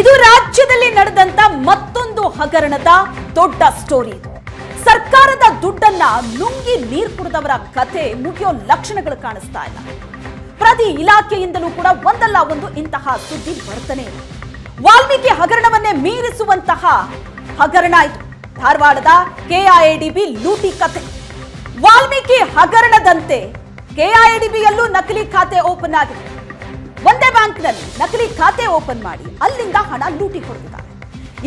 ಇದು ರಾಜ್ಯದಲ್ಲಿ ನಡೆದಂತ ಮತ್ತೊಂದು ಹಗರಣದ ದೊಡ್ಡ ಸ್ಟೋರಿ ಇದು. ಸರ್ಕಾರದ ದುಡ್ಡನ್ನ ನುಂಗಿ ನೀರು ಕುಡಿದವರ ಕಥೆ ಮುಗಿಯೋ ಲಕ್ಷಣಗಳು ಕಾಣಿಸ್ತಾ ಇಲ್ಲ. ಪ್ರತಿ ಇಲಾಖೆಯಿಂದಲೂ ಕೂಡ ಒಂದಲ್ಲ ಒಂದು ಇಂತಹ ಸುದ್ದಿ ಬರ್ತಾನೆ ಇದೆ ವಾಲ್ಮೀಕಿ ಹಗರಣವನ್ನೇ ಮೀರಿಸುವಂತಹ ಹಗರಣ ಇದು. ಧಾರವಾಡದ ಕೆಐಎಡಿಬಿ ಲೂಟಿ ಕಥೆ ವಾಲ್ಮೀಕಿ ಹಗರಣದಂತೆ ಕೆಐಎಡಿಬಿಯಲ್ಲೂ ನಕಲಿ ಖಾತೆ ಓಪನ್ ಆಗಿದೆ. ಒಂದೇ ಬ್ಯಾಂಕ್ನಲ್ಲಿ ನಕಲಿ ಖಾತೆ ಓಪನ್ ಮಾಡಿ ಅಲ್ಲಿಂದ ಹಣ ಲೂಟಿ ಹೊಡೆದಿದ್ದಾರೆ.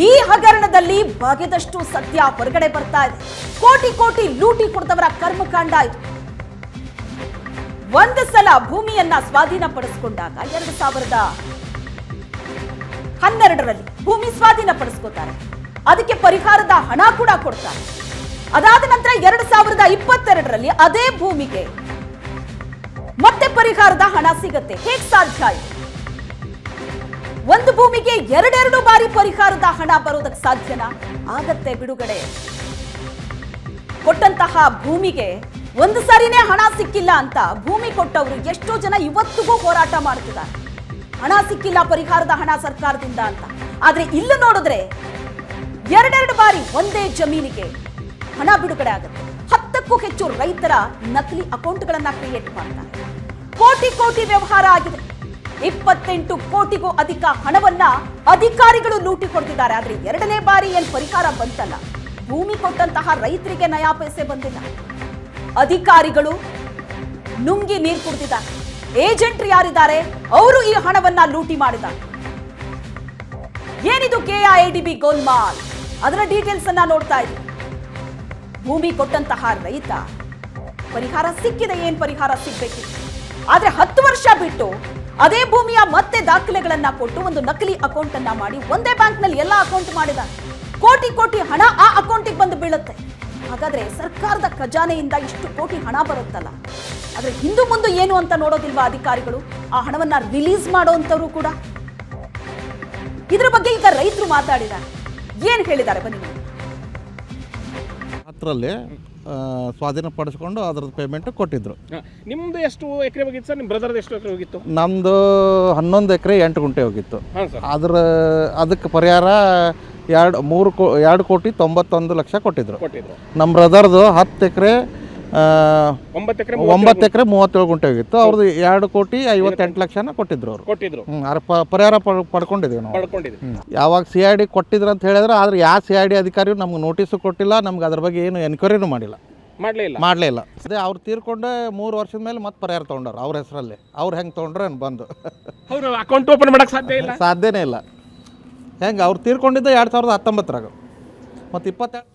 ಈ ಹಗರಣದಲ್ಲಿ ಬಗೆದಷ್ಟು ಸತ್ಯ ಹೊರಗಡೆ ಬರ್ತಾ ಇದೆ. ಕೋಟಿ ಕೋಟಿ ಲೂಟಿ ಹೊಡೆದವರ ಕರ್ಮಕಾಂಡ ಇದು. ಒಂದು ಸಲ ಭೂಮಿಯನ್ನ ಸ್ವಾಧೀನಪಡಿಸಿಕೊಂಡಾಗ ಎರಡು ಸಾವಿರದ ಹನ್ನೆರಡರಲ್ಲಿ ಭೂಮಿ ಸ್ವಾಧೀನಪಡಿಸ್ಕೋತಾರೆ ಅದಕ್ಕೆ ಪರಿಹಾರದ ಹಣ ಕೂಡ ಕೊಡ್ತಾರೆ. ಅದಾದ ನಂತರ ಎರಡು ಸಾವಿರದ ಇಪ್ಪತ್ತೆರಡರಲ್ಲಿ ಅದೇ ಭೂಮಿಗೆ ಮತ್ತೆ ಪರಿಹಾರದ ಹಣ ಸಿಗುತ್ತೆ. ಹೇಗ್ ಸಾಧ್ಯ ಒಂದು ಭೂಮಿಗೆ ಎರಡೆರಡು ಬಾರಿ ಪರಿಹಾರದ ಹಣ ಬರೋದಕ್ಕೆ ಸಾಧ್ಯನಾ? ಆಗತ್ತೆ ಬಿಡುಗಡೆ. ಕೊಟ್ಟಂತಹ ಭೂಮಿಗೆ ಒಂದು ಸಾರಿನೇ ಹಣ ಸಿಕ್ಕಿಲ್ಲ ಅಂತ ಭೂಮಿ ಕೊಟ್ಟವರು ಎಷ್ಟೋ ಜನ ಇವತ್ತಿಗೂ ಹೋರಾಟ ಮಾಡ್ತಿದ್ದಾರೆ. ಹಣ ಸಿಕ್ಕಿಲ್ಲ ಪರಿಹಾರದ ಹಣ ಸರ್ಕಾರದಿಂದ ಅಂತ. ಆದ್ರೆ ಇಲ್ಲಿ ನೋಡಿದ್ರೆ ಎರಡೆರಡು ಬಾರಿ ಒಂದೇ ಜಮೀನಿಗೆ ಹಣ ಬಿಡುಗಡೆ ಆಗುತ್ತೆ. ಹತ್ತಕ್ಕೂ ಹೆಚ್ಚು ರೈತರ ನಕಲಿ ಅಕೌಂಟ್ಗಳನ್ನ ಕ್ರಿಯೇಟ್ ಮಾಡ್ತಾರೆ. ಕೋಟಿ ಕೋಟಿ ವ್ಯವಹಾರ ಆಗಿದೆ. ಇಪ್ಪತ್ತೆಂಟು ಕೋಟಿಗೂ ಅಧಿಕ ಹಣವನ್ನ ಅಧಿಕಾರಿಗಳು ಲೂಟಿ ಕೊಡ್ತಿದ್ದಾರೆ. ಆದ್ರೆ ಎರಡನೇ ಬಾರಿ ಏನ್ ಪರಿಹಾರ ಬಂತಲ್ಲ? ಭೂಮಿ ಕೊಟ್ಟಂತಹ ರೈತರಿಗೆ ನಯಾ ಪೈಸೆ ಬಂದಿಲ್ಲ. ಅಧಿಕಾರಿಗಳು ನುಂಗಿ ನೀರು ಕುಡ್ತಿದ್ದಾರೆ ಏಜೆಂಟ್ ಯಾರಿದ್ದಾರೆ? ಅವರು ಈ ಹಣವನ್ನ ಲೂಟಿ ಮಾಡಿದ್ದಾರೆ. ಏನಿದು ಕೆಐಡಿಬಿ ಗೋಲ್ಮಾಲ್ ಅದರ ಡೀಟೇಲ್ಸ್ ಅನ್ನ ನೋಡ್ತಾ ಇದ್ದೀವಿ ಭೂಮಿ ಕೊಟ್ಟಂತಹ ರೈತ, ಪರಿಹಾರ ಸಿಕ್ಕಿದೆ, ಏನ್ ಪರಿಹಾರ ಸಿಗ್ಬೇಕಿತ್ತು ಆದ್ರೆ ಹತ್ತು ವರ್ಷ ಬಿಟ್ಟು ಅದೇ ಭೂಮಿಯ ಮತ್ತೆ ದಾಖಲೆಗಳನ್ನ ಕೊಟ್ಟು ಒಂದು ನಕಲಿ ಅಕೌಂಟ್ ಅನ್ನ ಮಾಡಿ ಒಂದೇ ಬ್ಯಾಂಕ್ನಲ್ಲಿ ಎಲ್ಲ ಅಕೌಂಟ್ ಮಾಡಿದ. ಕೋಟಿ ಕೋಟಿ ಹಣ ಆ ಅಕೌಂಟಿಗೆ ಬಂದು ಬೀಳುತ್ತೆ. ಹಾಗಾದ್ರೆ ಸರ್ಕಾರದ ಖಜಾನೆಯಿಂದ ಇಷ್ಟು ಕೋಟಿ ಹಣ ಬರುತ್ತಲ್ಲ? ಆದ್ರೆ ಹಿಂದು ಮುಂದೆ ಏನು ಅಂತ ನೋಡೋದಿಲ್ವಾ ಅಧಿಕಾರಿಗಳು? ಆ ಹಣವನ್ನ ರಿಲೀಸ್ ಮಾಡೋಂಥವ್ರು ಕೂಡ? ಇದ್ರ ಬಗ್ಗೆ ಈಗ ರೈತರು ಮಾತಾಡಿದ್ದಾರೆ ಏನ್ ಹೇಳಿದ್ದಾರೆ ಬನ್ನಿ ನೋಡಿ. ಸ್ವಾಧೀನ ಸ್ವಾಧೀನಪಡಿಸ್ಕೊಂಡು ಅದ್ರದ್ದು ಪೇಮೆಂಟ್ ಕೊಟ್ಟಿದ್ರು. ನಿಮ್ದು ಎಷ್ಟು ಎಕರೆ ಹೋಗಿತ್ತು ಸರ್? ನಿಮ್ಮ ಬ್ರದರ್ದು ಎಷ್ಟು ಎಕರೆ ಹೋಗಿತ್ತು? ನಮ್ಮದು ಹನ್ನೊಂದು ಎಕರೆ ಎಂಟು ಗುಂಟೆ ಹೋಗಿತ್ತು. ಹಾಂ ಸರ್. ಅದ್ರ ಅದಕ್ಕೆ ಪರಿಹಾರ ಎರಡು ಮೂರು ಕೋ ಎರಡು ಕೋಟಿ ತೊಂಬತ್ತೊಂದು ಲಕ್ಷ ಕೊಟ್ಟಿದ್ರು. ಕೊಟ್ಟಿದ್ರು. ನಮ್ಮ ಬ್ರದರ್ದು ಹತ್ತು ಎಕರೆ ಒಂಬತ್ತು ಎಕರೆ ಒಂಬತ್ತು ಎಕರೆ ಮೂವತ್ತೇಳು ಗುಂಟೆ ಆಗಿತ್ತು ಅವ್ರದ್ದು ಎರಡು ಕೋಟಿ ಐವತ್ತೆಂಟು ಲಕ್ಷನ ಕೊಟ್ಟಿದ್ರು ಅವರು. ಕೊಟ್ಟಿದ್ರು. ಪರಿಹಾರ ಪಡ್ ಪಡ್ಕೊಂಡಿದ್ದೀವಿ ನಾವು. ಯಾವಾಗ ಸಿ ಐ ಡಿ ಕೊಟ್ಟಿದ್ರು ಅಂತ ಹೇಳಿದ್ರೆ ಆದ್ರೆ ಯಾವ ಸಿ ಐ ಡಿ ಅಧಿಕಾರಿಯು ನಮ್ಗೆ ನೋಟಿಸು ಕೊಟ್ಟಿಲ್ಲ ನಮ್ಗೆ ಅದ್ರ ಬಗ್ಗೆ ಏನು ಎನ್ಕ್ವೈರಿನೂ ಮಾಡಿಲ್ಲ. ಮಾಡಲೇ ಇಲ್ಲ. ಮಾಡಲೇ ಇಲ್ಲ. ಅದೇ ಅವ್ರು ತೀರ್ಕೊಂಡೆ ಮೂರು ವರ್ಷದ ಮೇಲೆ ಮತ್ತೆ ಪರಿಹಾರ ತೊಗೊಂಡವ್ರು ಅವ್ರ ಹೆಸರಲ್ಲಿ. ಅವ್ರು ಹೆಂಗೆ ತೊಗೊಂಡ್ರೆ ಬಂದು. ಅವರು ಅಕೌಂಟ್ ಓಪನ್ ಮಾಡಕ್ ಸಾಧ್ಯ ಇಲ್ಲ. ಸಾಧ್ಯನೇ ಇಲ್ಲ. ಹೆಂಗೆ ಅವ್ರು ತೀರ್ಕೊಂಡಿದ್ದ ಎರಡು ಸಾವಿರದ ಹತ್ತೊಂಬತ್ತರಾಗ. ಮತ್ತು ಇಪ್ಪತ್ತೆರಡು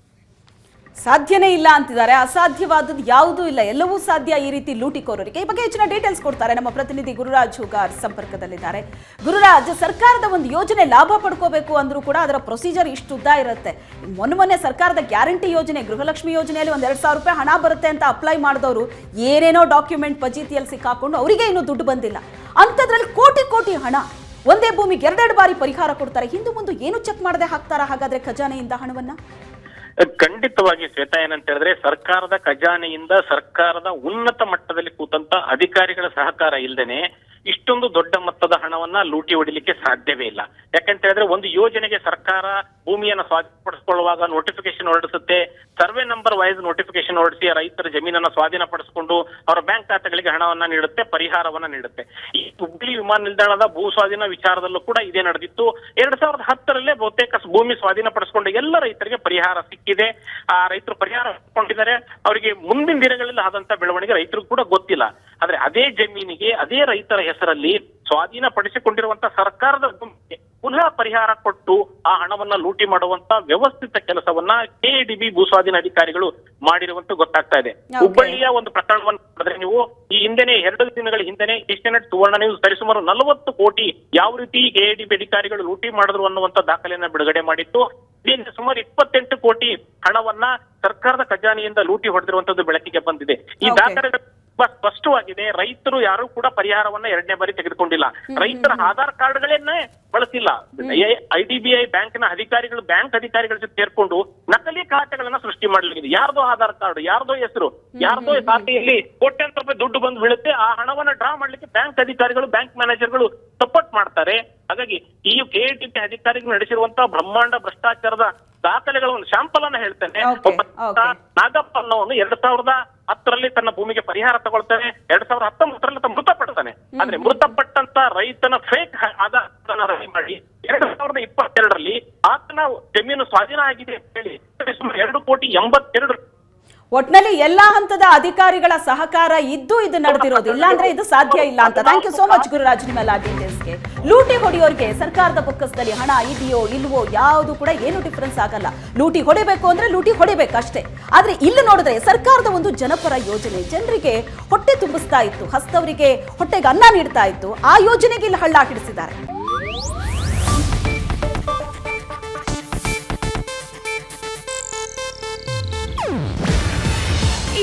ಸಾಧ್ಯನೇ ಇಲ್ಲ ಅಂತಿದ್ದಾರೆ. ಅಸಾಧ್ಯವಾದದ್ದು ಯಾವುದೂ ಇಲ್ಲ. ಎಲ್ಲವೂ ಸಾಧ್ಯ ಈ ರೀತಿ ಲೂಟಿಕೋರರಿಗೆ. ಈ ಬಗ್ಗೆ ಹೆಚ್ಚಿನ ಡೀಟೇಲ್ಸ್ ಕೊಡ್ತಾರೆ ನಮ್ಮ ಪ್ರತಿನಿಧಿ ಗುರುರಾಜ್ ಹುಗಾರ್ ಸಂಪರ್ಕದಲ್ಲಿದ್ದಾರೆ. ಗುರುರಾಜ್, ಸರ್ಕಾರದ ಒಂದು ಯೋಜನೆ ಲಾಭ ಪಡ್ಕೋಬೇಕು ಅಂದ್ರೂ ಕೂಡ ಅದರ ಪ್ರೊಸೀಜರ್ ಇಷ್ಟು ಉದ್ದ ಇರುತ್ತೆ. ಮೊನ್ನೆ ಮೊನ್ನೆ ಸರ್ಕಾರದ ಗ್ಯಾರಂಟಿ ಯೋಜನೆ, ಗೃಹಲಕ್ಷ್ಮಿ ಯೋಜನೆಯಲ್ಲಿ ಒಂದ್ ಎರಡು ಸಾವಿರ ರೂಪಾಯಿ ಹಣ ಬರುತ್ತೆ ಅಂತ ಅಪ್ಲೈ ಮಾಡಿದವರು ಏನೇನೋ ಡಾಕ್ಯುಮೆಂಟ್ ಪಜೀತಿಯಲ್ಲಿ ಸಿಕ್ಕಾಕೊಂಡು ಅವರಿಗೆ ಇನ್ನೂ ದುಡ್ಡು ಬಂದಿಲ್ಲ. ಅಂಥದ್ರಲ್ಲಿ ಕೋಟಿ ಕೋಟಿ ಹಣ, ಒಂದೇ ಭೂಮಿಗೆ ಎರಡೆರಡು ಬಾರಿ ಪರಿಹಾರ ಕೊಡ್ತಾರೆ. ಹಿಂದೂ ಮುಂದೆ ಏನು ಚೆಕ್ ಮಾಡದೆ ಹಾಕ್ತಾರಾ ಹಾಗಾದ್ರೆ ಖಜಾನೆಯಿಂದ ಹಣವನ್ನ? ಖಂಡಿತವಾಗಿ ಶ್ವೇತಾ ಏನಂತ ಹೇಳಿದ್ರೆ ಸರ್ಕಾರದ ಖಜಾನೆಯಿಂದ ಸರ್ಕಾರದ ಉನ್ನತ ಮಟ್ಟದಲ್ಲಿ ಕೂತಂತ ಅಧಿಕಾರಿಗಳ ಸಹಕಾರ ಇಲ್ದೇನೆ ಇಷ್ಟೊಂದು ದೊಡ್ಡ ಮೊತ್ತದ ಹಣವನ್ನ ಲೂಟಿ ಹೊಡಿಲಿಕ್ಕೆ ಸಾಧ್ಯವೇ ಇಲ್ಲ. ಯಾಕಂತ ಹೇಳಿದ್ರೆ ಒಂದು ಯೋಜನೆಗೆ ಸರ್ಕಾರ ಭೂಮಿಯನ್ನು ಸ್ವಾಧೀನಪಡಿಸಿಕೊಳ್ಳುವಾಗ ನೋಟಿಫಿಕೇಶನ್ ಹೊರಡಿಸುತ್ತೆ. ಸರ್ವೆ ನಂಬರ್ ವೈಸ್ ನೋಟಿಫಿಕೇಶನ್ ಹೊರಡಿಸಿ ರೈತರ ಜಮೀನನ್ನ ಸ್ವಾಧೀನಪಡಿಸಿಕೊಂಡು ಅವರ ಬ್ಯಾಂಕ್ ಖಾತೆಗಳಿಗೆ ಹಣವನ್ನ ನೀಡುತ್ತೆ, ಪರಿಹಾರವನ್ನ ನೀಡುತ್ತೆ. ಈ ಹುಬ್ಳಿ ವಿಮಾನ ನಿಲ್ದಾಣದ ಭೂ ಸ್ವಾಧೀನ ವಿಚಾರದಲ್ಲೂ ಕೂಡ ಇದೇ ನಡೆದಿತ್ತು. ಎರಡ್ ಸಾವಿರದ ಹತ್ತರಲ್ಲೇ ಬಹುತೇಕ ಭೂಮಿ ಸ್ವಾಧೀನಪಡಿಸಿಕೊಂಡ ಎಲ್ಲ ರೈತರಿಗೆ ಪರಿಹಾರ ಸಿಕ್ಕಿದೆ. ಆ ರೈತರು ಪರಿಹಾರ ಪಡ್ಕೊಂಡಿದ್ದಾರೆ. ಅವರಿಗೆ ಮುಂದಿನ ದಿನಗಳಲ್ಲಿ ಆದಂತ ಬೆಳವಣಿಗೆ ರೈತರಿಗೂ ಕೂಡ ಗೊತ್ತಿಲ್ಲ. ಆದ್ರೆ ಅದೇ ಜಮೀನಿಗೆ ಅದೇ ರೈತರ ಹೆಸರಲ್ಲಿ ಸ್ವಾಧೀನಪಡಿಸಿಕೊಂಡಿರುವಂತ ಸರ್ಕಾರದ ಭೂಮಿಗೆ ಪುನಃ ಪರಿಹಾರ ಕೊಟ್ಟು ಆ ಹಣವನ್ನ ಲೂಟಿ ಮಾಡುವಂತ ವ್ಯವಸ್ಥಿತ ಕೆಲಸವನ್ನ ಕೆಡಿಬಿ ಭೂ ಸ್ವಾಧೀನ ಅಧಿಕಾರಿಗಳು ಮಾಡಿರುವಂತ ಗೊತ್ತಾಗ್ತಾ ಇದೆ. ಹುಬ್ಬಳ್ಳಿಯ ಒಂದು ಪ್ರಕರಣವನ್ನು ನೋಡಿದ್ರೆ ನೀವು ಈ ಹಿಂದೆನೆ ಎರಡು ದಿನಗಳ ಹಿಂದೆನೆ ಏಷ್ಯಾನೆಟ್ ಸುವರ್ಣ ನ್ಯೂಸ್ ಸರಿಸುಮಾರು ನಲವತ್ತು ಕೋಟಿ ಯಾವ ರೀತಿ ಕೆಡಿಬಿ ಅಧಿಕಾರಿಗಳು ಲೂಟಿ ಮಾಡಿದ್ರು ಅನ್ನುವಂತ ದಾಖಲೆಯನ್ನ ಬಿಡುಗಡೆ ಮಾಡಿತ್ತು ಸುಮಾರು ಇಪ್ಪತ್ತೆಂಟು ಕೋಟಿ ಹಣವನ್ನ ಸರ್ಕಾರದ ಖಜಾನೆಯಿಂದ ಲೂಟಿ ಹೊಡೆದಿರುವಂತದ್ದು ಬೆಳಕಿಗೆ ಬಂದಿದೆ ಈ. ದಾಖಲೆಗಳ ತುಂಬಾ ಸ್ಪಷ್ಟವಾಗಿದೆ. ರೈತರು ಯಾರು ಕೂಡ ಪರಿಹಾರವನ್ನ ಎರಡನೇ ಬಾರಿ ತೆಗೆದುಕೊಂಡಿಲ್ಲ. ರೈತರ ಆಧಾರ್ ಕಾರ್ಡ್ಗಳನ್ನೇ ಬಳಸಿಲ್ಲ. ಐ ಡಿ ಬಿ ಐ ಬ್ಯಾಂಕ್ನ ಅಧಿಕಾರಿಗಳು ಬ್ಯಾಂಕ್ ಅಧಿಕಾರಿಗಳ ಜೊತೆ ಸೇರ್ಕೊಂಡು ನಕಲಿ ಖಾತೆಗಳನ್ನ ಸೃಷ್ಟಿ ಮಾಡಲಾಗಿದೆ. ಯಾರ್ದೋ ಆಧಾರ್ ಕಾರ್ಡ್ ಯಾರ್ದೋ ಹೆಸರು ಯಾರ್ದೋ ಖಾತೆಯಲ್ಲಿ ಕೋಟ್ಯಾಂತರ ರೂಪಾಯಿ ದುಡ್ಡು ಬಂದು ಬೀಳುತ್ತೆ. ಆ ಹಣವನ್ನ ಡ್ರಾ ಮಾಡ್ಲಿಕ್ಕೆ ಬ್ಯಾಂಕ್ ಅಧಿಕಾರಿಗಳು ಬ್ಯಾಂಕ್ ಮ್ಯಾನೇಜರ್ಗಳು ಸಪೋರ್ಟ್ ಮಾಡ್ತಾರೆ. ಹಾಗಾಗಿ ಈ ಕೆಎಟಿಪಿ ಅಧಿಕಾರಿಗಳು ನಡೆಸಿರುವಂತಹ ಬ್ರಹ್ಮಾಂಡ ಭ್ರಷ್ಟಾಚಾರದ ದಾಖಲೆಗಳ ಒಂದು ಶಾಂಪಲ್ ಅನ್ನ ಹೇಳ್ತೇನೆ. ನಾಗಪ್ಪ ಅನ್ನೋನು ಎರಡ್ ಸಾವಿರದ ಹತ್ತರಲ್ಲಿ ತನ್ನ ಭೂಮಿಗೆ ಪರಿಹಾರ ತಗೊಳ್ತಾನೆ ಎರಡ್ ಸಾವಿರದ ಹತ್ತೊಂಬತ್ತರಲ್ಲಿ ತಮ್ಮ ಮೃತಪಡ್ತಾನೆ. ಆದ್ರೆ ಮೃತಪಟ್ಟಂತ ರೈತನ ಫೇಕ್ ಆಧಾರನ ರವಿ ಮಾಡಿ ಎರಡ್ ಸಾವಿರದ ಇಪ್ಪತ್ತೆರಡರಲ್ಲಿ ಆತನ ಜಮೀನು ಸ್ವಾಧೀನ ಆಗಿದೆ ಅಂತ ಹೇಳಿ ಸುಮಾರು ಎರಡು ಕೋಟಿ ಎಂಬತ್ತೆರಡು ಒಟ್ನಲ್ಲಿ ಎಲ್ಲಾ ಹಂತದ ಅಧಿಕಾರಿಗಳ ಸಹಕಾರ ಇದ್ದು ಇದು ನಡೆದಿರೋದು. ಇಲ್ಲ ಅಂದ್ರೆ ಇದು ಸಾಧ್ಯ ಇಲ್ಲ ಅಂತ. Thank you so much Gururaj ನಿಮ್ಮೆಲ್ಲ ಡೀಟೇಲ್ಸ್ಗೆ ಲೂಟಿ ಹೊಡೆಯೋರಿಗೆ ಸರ್ಕಾರದ ಬೊಕ್ಕಸದಲ್ಲಿ ಹಣ ಇದೆಯೋ ಇಲ್ವೋ ಯಾವುದು ಕೂಡ ಏನು ಡಿಫ್ರೆನ್ಸ್ ಆಗಲ್ಲ. ಲೂಟಿ ಹೊಡಿಬೇಕು ಅಂದ್ರೆ ಲೂಟಿ ಹೊಡಿಬೇಕು ಅಷ್ಟೇ. ಆದ್ರೆ ಇಲ್ಲಿ ನೋಡಿದ್ರೆ ಸರ್ಕಾರದ ಒಂದು ಜನಪರ ಯೋಜನೆ. ಜನರಿಗೆ ಹೊಟ್ಟೆ ತುಂಬಿಸ್ತಾ ಇತ್ತು. ಹಸ್ತವರಿಗೆ ಹೊಟ್ಟೆಗೆ ಅನ್ನ ನೀಡ್ತಾ ಇತ್ತು. ಆ ಯೋಜನೆಗೆ ಇಲ್ಲಿ ಹಳ್ಳ ಹಿಡಿಸಿದ್ದಾರೆ.